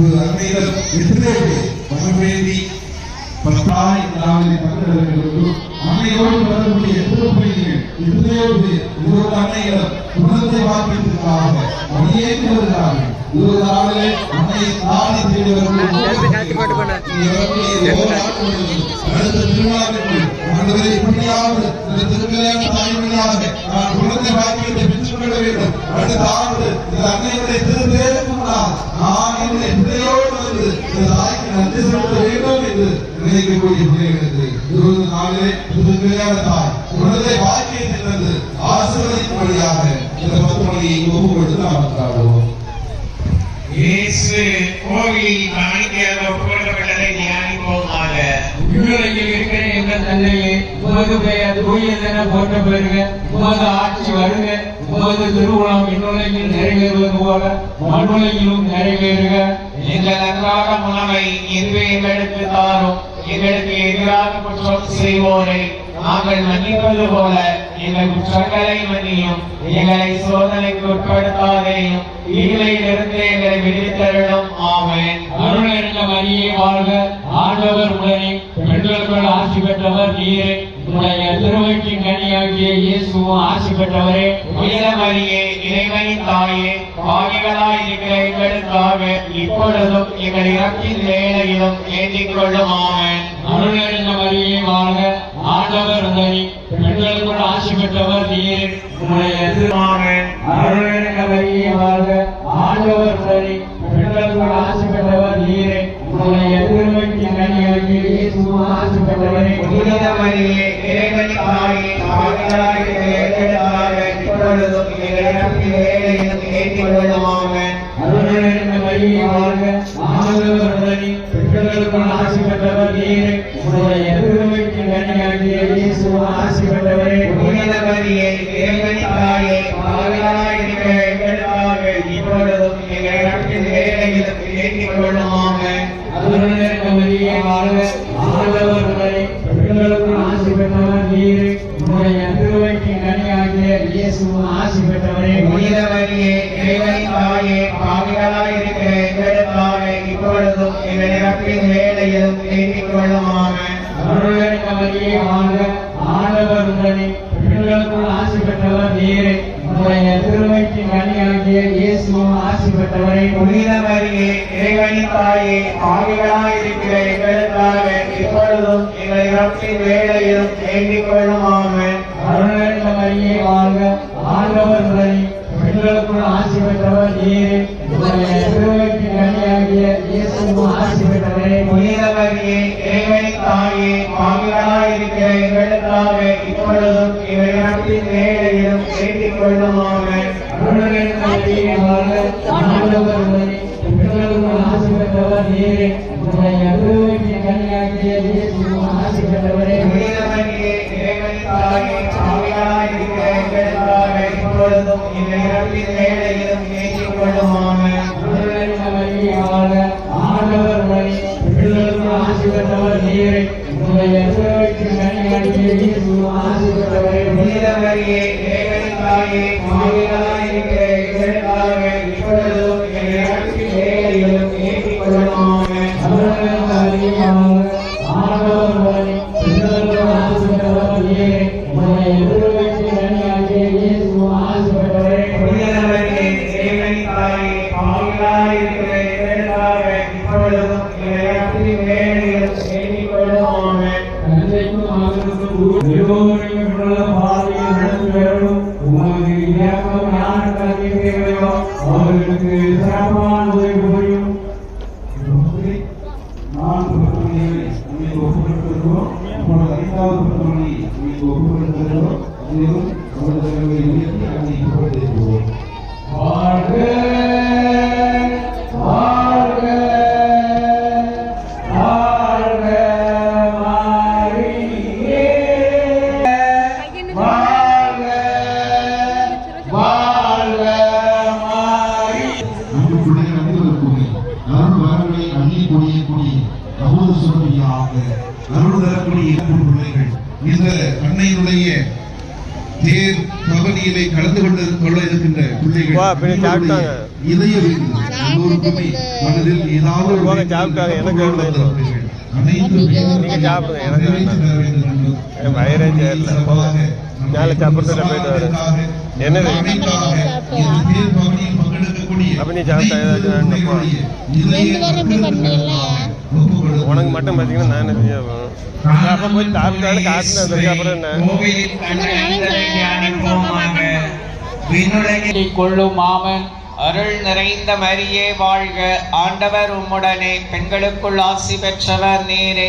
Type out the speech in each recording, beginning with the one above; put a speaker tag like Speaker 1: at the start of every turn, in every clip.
Speaker 1: அன்னையிடம் எதிரே வரவேண்டி பத்தாய் நாளிலே பக்தர்களுக்கு அன்னையோடு வரக்கூடிய திருப்பணிகள் இதயோடு இருபது அன்னையிடம் குணத்தை வாக்கியத்திற்காக அடியேற்றுவதற்காக இருபது நாளிலே அன்னை தேடி அடுத்த திருவிழாவிற்கு ஆண்டவரை இப்படியாவது இந்த திருக்கல்யாண தாய்மொழியாக நான் குழந்தை பாக்கியத்தை பெற்றுக்கொள்ள வேண்டும். அடுத்த ஆண்டு இந்த அன்னையுடைய திருப்பேருக்கு முன்னால் நான் என்னுடைய பிள்ளையோடு வந்து இந்த தாய்க்கு நன்றி செலுத்த வேண்டும் என்று நினைக்கக்கூடிய பிள்ளைகளுக்கு இருபது நாளிலே புது கல்யாண தாய் குழந்தை பாக்கியத்தை தந்து ஆசீர்வதிக்கும்படியாக இந்த பத்து மணியை ஒப்பு கொடுத்து நாம் காடுவோம்
Speaker 2: இயேசு கோவில் காணிக்கையாக ஒப்புக்கொள்ளப்பட்டதை தியானிப்போமாக
Speaker 3: விண்ணுலகில் இருக்கிற எங்கள் தந்தையே உமது பெயர் தூயதென போற்ற பெறுக. உமது ஆட்சி வருக. உமது திருவுணம் இன்னுலகில் நிறைவேறுவது போல மண்ணுலகிலும் நிறைவேறுக
Speaker 2: எங்கள் அன்றாட உணவை இதுவே எங்களுக்கு தாரும். எங்களுக்கு எதிராக குற்றம் செய்வோரை நாங்கள் மன்னிப்பது போல எங்கள் குற்றங்களை மன்னியும் எங்களை சோதனைக்கு உட்படுத்தாதேயும் தீமையிலிருந்து எங்களை விடுவித்தருளும். ஆமென்.
Speaker 3: அருள் என்ற மரியே வாழ்க. ஆண்டவர் உடனே பெண்களுக்குள் ஆசி பெற்றவர் நீரே. உடைய திருவயிற்றின் கனியாகிய இயேசுவும் ஆசி பெற்றவரே.
Speaker 2: மரியே இறைவனின் தாயே பாவிகளாய் இருக்கிற எங்களுக்காக இப்பொழுதும் எங்கள் இறப்பின் வேலையிலும் ஏந்திக் கொள்ளும் ஆமென்.
Speaker 3: அருள் என்ற மரியே வாழ்க. ஆண்டவர் உடனே பெண்களுக்குள் ஆசி பெற்றவர் நீரே உடைய திரு அருள் என்ற வாழ்க. ஆண்டவர் சரி ஆசி பெற்றவரே
Speaker 2: புனித மரியே இறைவனின் தாயே பாவிகளாய் இருக்கிற எங்களுக்காக இப்பொழுதும் எங்கள் இறப்பின் வேலையிலும் ஏந்திக் கொள்ளும் ஆமென்
Speaker 3: அருள்நிறைந்த மரியே வாழ்க ஆண்டவர் உடனே ஆசி புனிதமரியே
Speaker 2: புனித மரியே தாயே பாவிகளாய் எங்களுக்காக இப்பொழுதும் எங்கள் இறப்பின் வேலையிலும் வேண்டிக் கொள்ளும்
Speaker 3: அருணமரியே வாழ்க ஆண்டவர் உடனே பெண்களுக்குள் ஆசி பெற்றவர் நீரே. உடைய திருவயிற்றின் கனியாகிய இயேசுவும் ஆசி பெற்றவரே.
Speaker 2: புனித மரியே இறைவனின் வேலையிலும் ஏந்திக் கொள்ளும் ஆமென்
Speaker 3: அருள்நிறைந்த மரியே வாழ்க ஆசி பெற்றவர் நீரே. உடைய திருவயிற்றின் கனியாகிய இயேசுவும் ஆசி பெற்றவரே.
Speaker 2: புனித மரியே தாயே பாவிகளாய் இருக்கிற எங்களுக்காக இப்பொழுதும் எங்கள் வேலையிலும் ஏந்திக் கொள்ளும்
Speaker 3: பெண்களுக்குள் நடந்து வரும் உமது இயக்கம் யார் கல்வியோ அவர்களுக்கு சிறப்பான
Speaker 1: அருள் தரக்கூடிய பிள்ளைகள் இந்த அன்னையினுடைய தேர் பவனியிலே கலந்து கொண்டு கொள்ள இருக்கின்ற பிள்ளைகள். இதய எல்லோருக்குமே மனதில் ஏதாவது
Speaker 4: எனக்கு
Speaker 1: நிறைவேற்றி. தர வேண்டும் என்று
Speaker 4: நாளைக்கு அப்புறத்துல போயிட்டு வரேன். என்னது? அப்ப நீ சாப்பிட்டா ஏதாச்சும் உனக்கு மட்டும் பார்த்தீங்கன்னா நான் என்ன செய்ய அப்போ போய் சாப்பிட்டாலும் காசு அப்புறம் என்ன?
Speaker 3: கொள்ளும் மாமன்
Speaker 2: அருள் நிறைந்த மரியே வாழ்க. ஆண்டவர் உம்முடனே பெண்களுக்குள் ஆசி பெற்றவர் நீரே.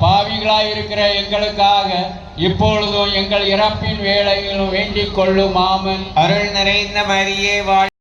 Speaker 3: பாவிகளாய் இருக்கிற எங்களுக்காக இப்பொழுதும் எங்கள் இறப்பின் வேலையிலும் வேண்டிக் கொள்ளும் மாமன்
Speaker 2: அருள் நிறைந்த மரியே வாழ்